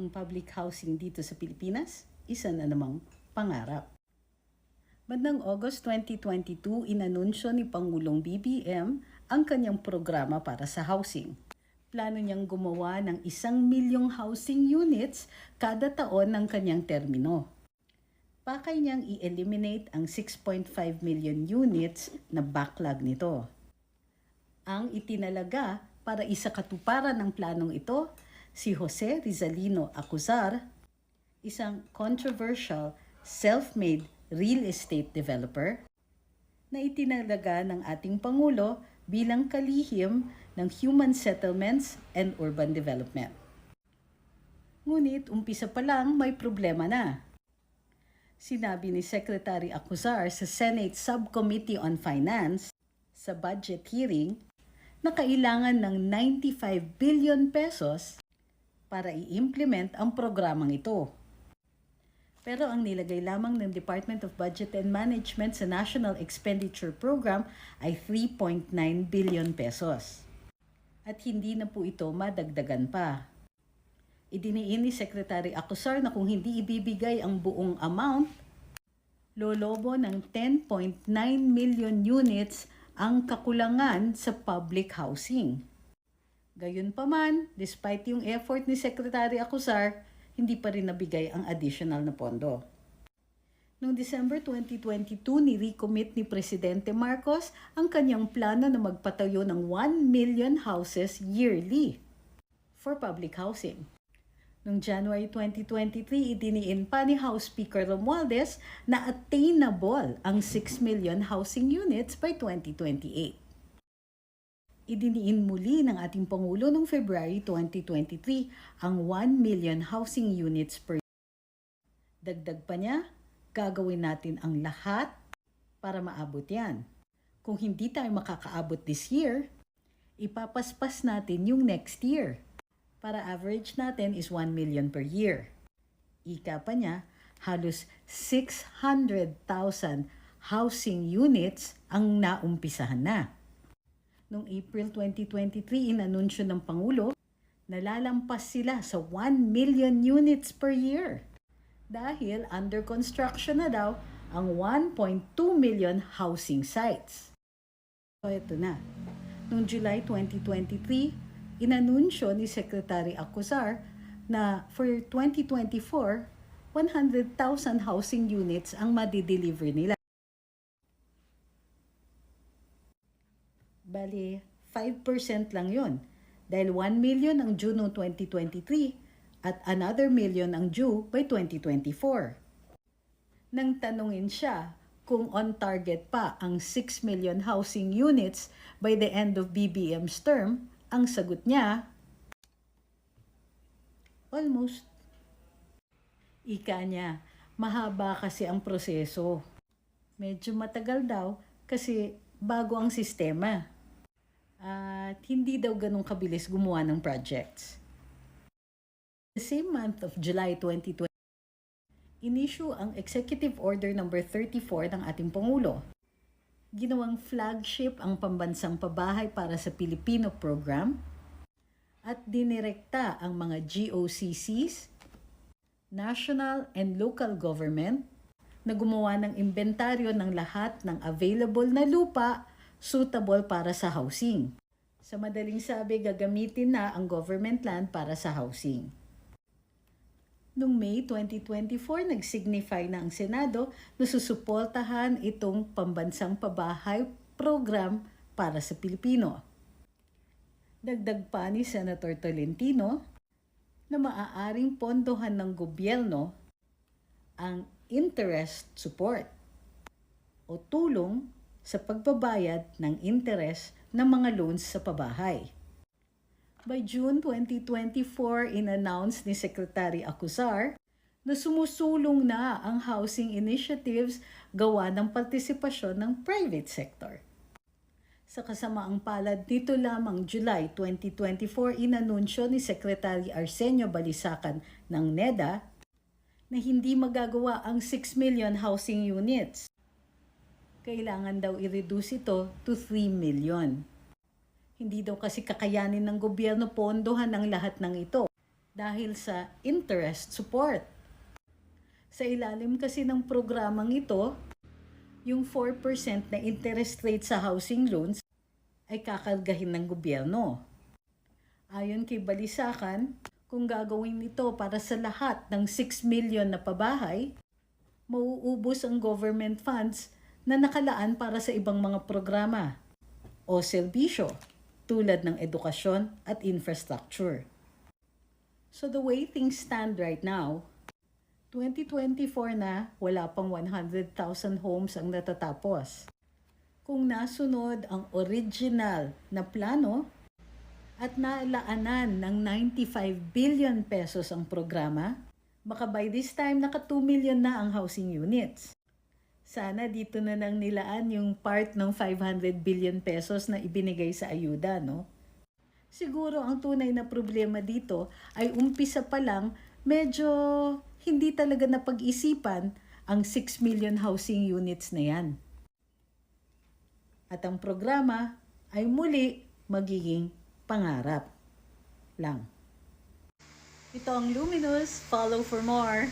ang public housing dito sa Pilipinas, isa na namang pangarap. Bandang August 2022, inanunsyo ni Pangulong BBM ang kanyang programa para sa housing. Plano niyang gumawa ng isang milyong housing units kada taon ng kanyang termino. Pakay niyang i-eliminate ang 6.5 million units na backlog nito. Ang itinalaga para isakatuparan ng planong ito si Jose Rizalino Acuzar, isang controversial self-made real estate developer na itinalaga ng ating Pangulo bilang kalihim ng human settlements and urban development. Ngunit umpisa pa lang may problema na. Sinabi ni Secretary Acuzar sa Senate Subcommittee on Finance sa budget hearing na kailangan ng 95 billion pesos para i-implement ang programang ito. Pero ang nilagay lamang ng Department of Budget and Management sa National Expenditure Program ay 3.9 billion pesos. At hindi na po ito madagdagan pa. Idiniin ni Secretary Acosar na kung hindi ibibigay ang buong amount, lolobo ng 10.9 million units ang kakulangan sa public housing. Gayunpaman, despite yung effort ni Secretary Acosar, hindi pa rin nabigay ang additional na pondo. Noong December 2022, ni-recommit ni Presidente Marcos ang kanyang plano na magpatayo ng 1 million houses yearly for public housing. Noong January 2023, idiniin pa ni House Speaker Romualdez na attainable ang 6 million housing units by 2028. Idiniin muli ng ating Pangulo noong February 2023 ang 1 million housing units per Dagdag pa niya, gagawin natin ang lahat para maabot yan. Kung hindi tayo makakaabot this year, ipapaspas natin yung next year. Para average natin is 1 million per year. Ika pa niya, halos 600,000 housing units ang naumpisahan na. Noong April 2023, inanunsyo ng Pangulo na lalampas sila sa 1 million units per year. Dahil under construction na daw ang 1.2 million housing sites. So ito na. Noong July 2023, inanunsyo ni Secretary Acuzar na for 2024, 100,000 housing units ang madideliver nila. Bali, 5% lang yon dahil 1 million ang due noong 2023 at another million ang due by 2024. Nang tanungin siya kung on target pa ang 6 million housing units by the end of BBM's term, ang sagot niya, almost. Ika niya, mahaba kasi ang proseso. Medyo matagal daw kasi bago ang sistema. At hindi daw ganun kabilis gumawa ng projects. The same month of July 2020, inisyu ang Executive Order No. 34 ng ating Pangulo. Ginawang flagship ang pambansang pabahay para sa Pilipino program at dinirekta ang mga GOCCs, national and local government na gumawa ng inventaryo ng lahat ng available na lupa suitable para sa housing. Sa madaling sabi, gagamitin na ang government land para sa housing. Noong May 2024, nag-signify na ang Senado na susuportahan itong pambansang pabahay program para sa Pilipino. Dagdag pa ni Senator Tolentino na maaaring pondohan ng gobyerno ang interest support o tulong sa pagbabayad ng interest ng mga loans sa pabahay. By June 2024, in-announce ni Secretary Acuzar na sumusulong na ang housing initiatives gawa ng partisipasyon ng private sector. Sa kasamaang palad nito lamang July 2024, inanunsyo ni Secretary Arsenio Balisacan ng NEDA na hindi magagawa ang 6 million housing units. Kailangan daw i-reduce ito to 3 million. Hindi daw kasi kakayanin ng gobyerno pondohan ang lahat ng ito. dahil sa interest support. Sa ilalim kasi ng programang ito, yung 4% na interest rate sa housing loans ay kakalgahin ng gobyerno. Ayon kay Balisakan, kung gagawin ito para sa lahat ng 6 million na pabahay, mauubos ang government funds na nakalaan para sa ibang mga programa o serbisyo tulad ng edukasyon at infrastructure. So the way things stand right now, 2024 na wala pang 100,000 homes ang natatapos. Kung nasunod ang original na plano at nalaanan ng 95 billion pesos ang programa, baka by this time naka 2 million na ang housing units. Sana dito na nang nilaan yung part ng 500 billion pesos na ibinigay sa ayuda, no? Siguro ang tunay na problema dito ay umpisa pa lang medyo hindi talaga napag-isipan ang 6 million housing units na yan. At ang programa ay muli magiging pangarap lang. Ito ang Luminous. Follow for more.